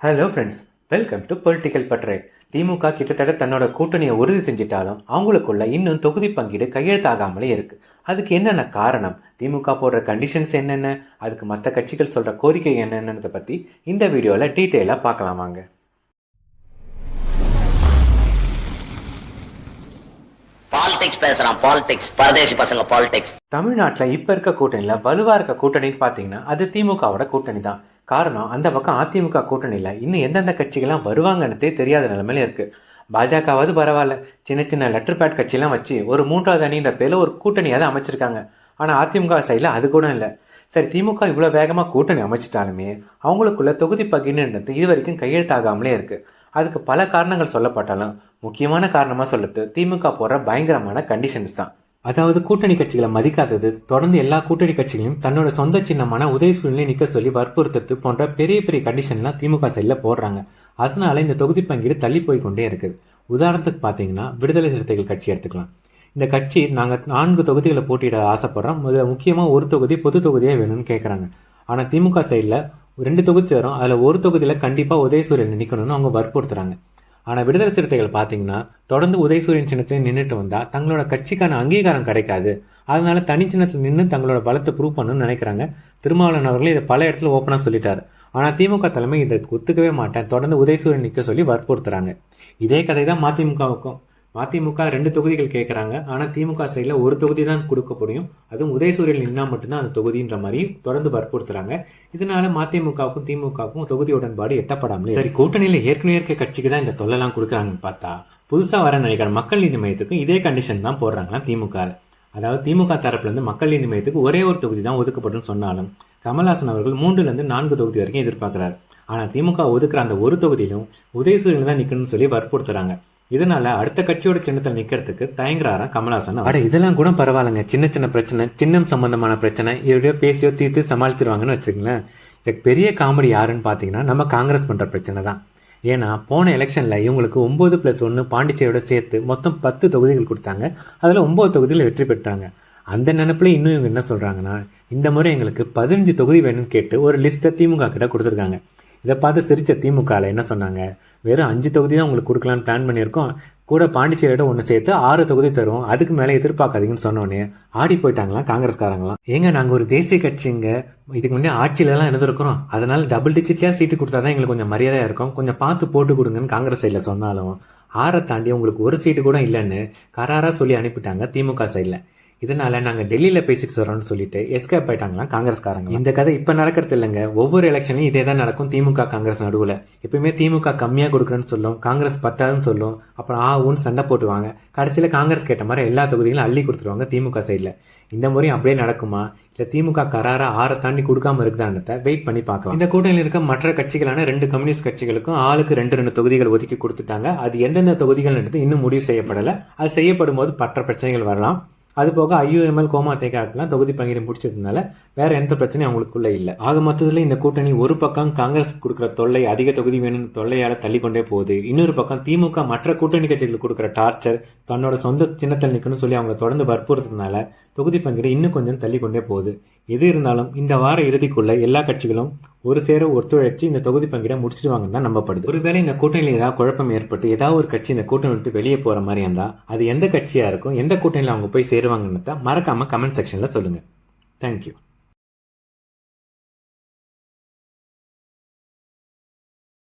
Hello friends welcome to political பட்ரை DMK கிட்டத்தட்ட தன்னோட கூட்டணியை உறுதி செஞ்சிட்டாலும் அவங்களுக்குள்ள இன்னும் தொகுதி பங்கீடு கையெழுத்தாகாமலே இருக்கு. அதுக்கு என்னென்ன காரணம்? திமுக போடுற கண்டிஷன்ஸ் என்னென்ன? அதுக்கு மற்ற கட்சிகள் சொல்ற கோரிக்கை என்னென்னதை பத்தி இந்த வீடியோவில் டீட்டெயிலாக பார்க்கலாம் வாங்க. பாலிடிக்ஸ் பேசுறான். பாலிடிக்ஸ் பரதேசி பசங்க பாலிடிக்ஸ் தமிழ்நாட்டில் இப்போ இருக்க கூட்டணியில் வலுவாக இருக்க கூட்டணின்னு பார்த்தீங்கன்னா அது திமுகவோட கூட்டணி தான் காரணம் அந்த பக்கம் அதிமுக கூட்டணியில் இன்னும் எந்தெந்த கட்சிகள்லாம் வருவாங்கன்னதே தெரியாத நிலைமையில இருக்குது பாஜகவாவது பரவாயில்ல. சின்ன சின்ன லெட்டர் பேட் கட்சியெல்லாம் வச்சு ஒரு மூன்றாவது அணின்ற பேரில் ஒரு கூட்டணியாவது அமைச்சிருக்காங்க. ஆனால் அதிமுக சைடில் அது கூட இல்லை. சரி திமுக இவ்வளோ வேகமாக கூட்டணி அமைச்சிட்டாலுமே அவங்களுக்குள்ள தொகுதி பகிர்ந்துன்றது இது வரைக்கும் கையெழுத்தாகாமலே இருக்குது அதுக்கு பல காரணங்கள் சொல்லப்பட்டாலும் முக்கியமான காரணமாக சொல்லுது திமுக போடுற பயங்கரமான கண்டிஷன்ஸ் தான். அதாவது கூட்டணி கட்சிகளை மதிக்காதது தொடர்ந்து எல்லா கூட்டணி கட்சிகளையும் தன்னோட சொந்த சின்னமான உதயசூழலை நிற்க சொல்லி வற்புறுத்தது போன்ற பெரிய பெரிய கண்டிஷன்லாம் திமுக சைடில் போடுறாங்க. அதனால இந்த தொகுதி பங்கீடு தள்ளி போய் கொண்டே இருக்குது. உதாரணத்துக்கு பார்த்தீங்கன்னா விடுதலை சிறுத்தைகள் கட்சி எடுத்துக்கலாம். இந்த கட்சி நாங்கள் நான்கு தொகுதிகளை போட்டியிட ஆசைப்படுறோம். முதல்ல முக்கியமாக ஒரு தொகுதி பொது தொகுதியாக வேணும்னு கேட்குறாங்க ஆனால் திமுக சைடில் ரெண்டு தொகுதி வரும். அதில் ஒரு தொகுதியில் கண்டிப்பாக உதயசூரியன் நிற்கணும்னு அவங்க வற்புறுத்துறாங்க. ஆனால் விடுதலை சிறுத்தைகள் பார்த்தீங்கன்னா தொடர்ந்து உதயசூரியன் சின்னத்தில் நின்றுட்டு வந்தால் தங்களோட கட்சிக்கான அங்கீகாரம் கிடைக்காது. அதனால தனி சின்னத்தில் நின்று தங்களோட பலத்தை ப்ரூவ் பண்ணணும்னு நினைக்கிறாங்க. திருமாவளவன் அவர்கள் இதை பல இடத்துல ஓப்பனாக சொல்லிட்டார். ஆனால் திமுக தலைமை இதை ஒத்துக்கவே மாட்டேன். தொடர்ந்து உதயசூரியன் நிற்க சொல்லி வற்புறுத்துறாங்க. இதே கதை தான் மதிமுகவுக்கும். மதிமுக ரெண்டு தொகுதிகள் கேட்குறாங்க ஆனால் திமுக சைடில் ஒரு தொகுதி தான் கொடுக்க முடியும். அதுவும் உதயசூரியன் நின்னா மட்டும்தான் அந்த தொகுதின்ற மாதிரி தொடர்ந்து வற்புறுத்துறாங்க. இதனால மதிமுகவுக்கும் திமுகவுக்கும் தொகுதி உடன்பாடு எட்டப்படாமல் சரி கூட்டணியில் ஏற்கனவே இருக்க கட்சிக்கு தான் இந்த தொல்லலாம் கொடுக்குறாங்கன்னு பார்த்தா புதுசாக வர நினைக்கிற மக்கள் நீதி மையத்துக்கும் இதே கண்டிஷன் தான் போடுறாங்களாம் திமுக அதாவது திமுக தரப்புலேருந்து மக்கள் நீதி மையத்துக்கு ஒரே ஒரு தொகுதி தான் ஒதுக்கப்படும் சொன்னாலும் கமல்ஹாசன் அவர்கள் மூன்றுலேருந்து நான்கு தொகுதி வரைக்கும் எதிர்பார்க்குறாரு. ஆனால் திமுக ஒதுக்குற அந்த ஒரு தொகுதியிலும் உதயசூரியன் தான் நிற்கணும்னு சொல்லி வற்புறுத்துறாங்க. இதனால அடுத்த கட்சியோட சின்னத்தில் நிக்கிறதுக்கு தயங்குறாராம் கமல்ஹாசன் அட இதெல்லாம் கூட பரவாயில்லைங்க. சின்ன சின்ன பிரச்சனை சின்னம் சம்பந்தமான பிரச்சனை எப்படியோ பேசியோ தீர்த்து சமாளிச்சிருவாங்கன்னு வச்சுக்கங்களேன். இதுக்கு பெரிய காமெடி யாருன்னு பார்த்தீங்கன்னா நம்ம காங்கிரஸ் பண்ணுற பிரச்சனை தான். ஏன்னா போன எலெக்ஷனில் இவங்களுக்கு ஒம்பது ப்ளஸ் ஒன்று பாண்டிச்சேரியோட சேர்த்து மொத்தம் பத்து தொகுதிகள் கொடுத்தாங்க. அதில் ஒம்பது தொகுதியில் வெற்றி பெற்றாங்க. அந்த நினப்பில் இன்னும் இவங்க என்ன சொல்கிறாங்கன்னா இந்த முறை எங்களுக்கு பதினஞ்சு தொகுதி வேணும்னு கேட்டு ஒரு லிஸ்ட்டை திமுக கிட்ட கொடுத்துருக்காங்க. இதை பார்த்து சிரித்த திமுகவில் என்ன சொன்னாங்க? வெறும் அஞ்சு தொகுதி தான் உங்களுக்கு கொடுக்கலான்னு பிளான் பண்ணியிருக்கோம். கூட பாண்டிச்சேரியோட ஒன்று சேர்த்து ஆறு தொகுதி தருவோம். அதுக்கு மேலே எதிர்பார்க்காதீங்கன்னு சொன்னோன்னே ஆடி போயிட்டாங்களாம் காங்கிரஸ்காரங்களாம் ஏங்க நாங்கள் ஒரு தேசிய கட்சிங்க. இதுக்கு முன்னே ஆட்சியிலலாம் இருந்திருக்கிறோம். அதனால் டபுள் டிஜிட்லேயே சீட்டு கொடுத்தா தான் எங்களுக்கு கொஞ்சம் மரியாதையாக இருக்கும். கொஞ்சம் பார்த்து போட்டு கொடுங்கன்னு காங்கிரஸ் சைடில் சொன்னாலும் ஆறை தாண்டி உங்களுக்கு ஒரு சீட்டு கூட இல்லைன்னு கராராக சொல்லி அனுப்பிட்டாங்க திமுக சைடில் இதனால நாங்கள் டெல்லியில் பேசிட்டு வரோம்னு சொல்லிட்டு எஸ்கேப் ஆயிட்டாங்களாம் காங்கிரஸ்காரங்க? இந்த கதை இப்போ நடக்கிறது இல்லைங்க. ஒவ்வொரு எலெக்ஷன்லையும் இதே தான் நடக்கும். திமுக காங்கிரஸ் நடுவில். எப்பயுமே திமுக கம்மியாக கொடுக்குறேன்னு சொல்லும். காங்கிரஸ் பத்தாதுன்னு சொல்லும். அப்புறம் ஆ ஊன்னு சண்டை போட்டுவாங்க. கடைசியில் காங்கிரஸ் கேட்ட மாதிரி எல்லா தொகுதிகளும் அள்ளி கொடுத்துருவாங்க திமுக சைடில் இந்த முறையும் அப்படியே நடக்குமா? இல்லை திமுக கராரா ஆறை தாண்டி கொடுக்காம இருக்குதான்றத வெயிட் பண்ணி பார்க்கலாம். இந்த கூட்டணியில் இருக்க மற்ற கட்சிகளான ரெண்டு கம்யூனிஸ்ட் கட்சிகளுக்கும் ஆளுக்கு ரெண்டு ரெண்டு தொகுதிகள் ஒதுக்கி கொடுத்துட்டாங்க. அது எந்தெந்த தொகுதிகள்ன்றது இன்னும் முடிவு செய்யப்படலை. அது செய்யப்படும் போது மற்ற பிரச்சனைகள் வரலாம். அது போக ஐயுஎம்எல் கோமா தேகாக்கெல்லாம் தொகுதி பங்கீடு முடிச்சதுனால வேற எந்த பிரச்சனையும் அவங்களுக்குள்ள இல்லை. ஆக மொத்தத்தில் இந்த கூட்டணி ஒரு பக்கம் காங்கிரஸ் கொடுக்குற தொல்லை அதிக தொகுதி வேணும்னு தொல்லையால தள்ளிக்கொண்டே போகுது. இன்னொரு பக்கம் திமுக மற்ற கூட்டணி கட்சிகளுக்கு கொடுக்குற டார்ச்சர் தன்னோட சொந்த சின்னத்தில் நிற்கணும்னு சொல்லி அவங்கள தொடர்ந்து வற்புறுத்துறதுனால தொகுதி பங்கீடு இன்னும் கொஞ்சம் தள்ளிக்கொண்டே போகுது. எது இருந்தாலும் இந்த வார இறுதிக்குள்ள எல்லா கட்சிகளும் ஒரு சேர ஒத்துழைச்சு இந்த தொகுதி பங்கீடை முடிச்சிடுவாங்கன்னு தான் நம்பப்படுது. ஒருவேளை இந்த கூட்டணியில் ஏதாவது குழப்பம் ஏற்பட்டு ஏதாவது ஒரு கட்சி இந்த கூட்டணி விட்டு வெளியே போகிற மாதிரி இருந்தால் அது எந்த கட்சியாக இருக்கும்? எந்த கூட்டணியில் அவங்க போய் சேருவாங்கன்னு தான் மறக்காமல் கமெண்ட் செக்ஷனில் சொல்லுங்கள் தேங்க்யூ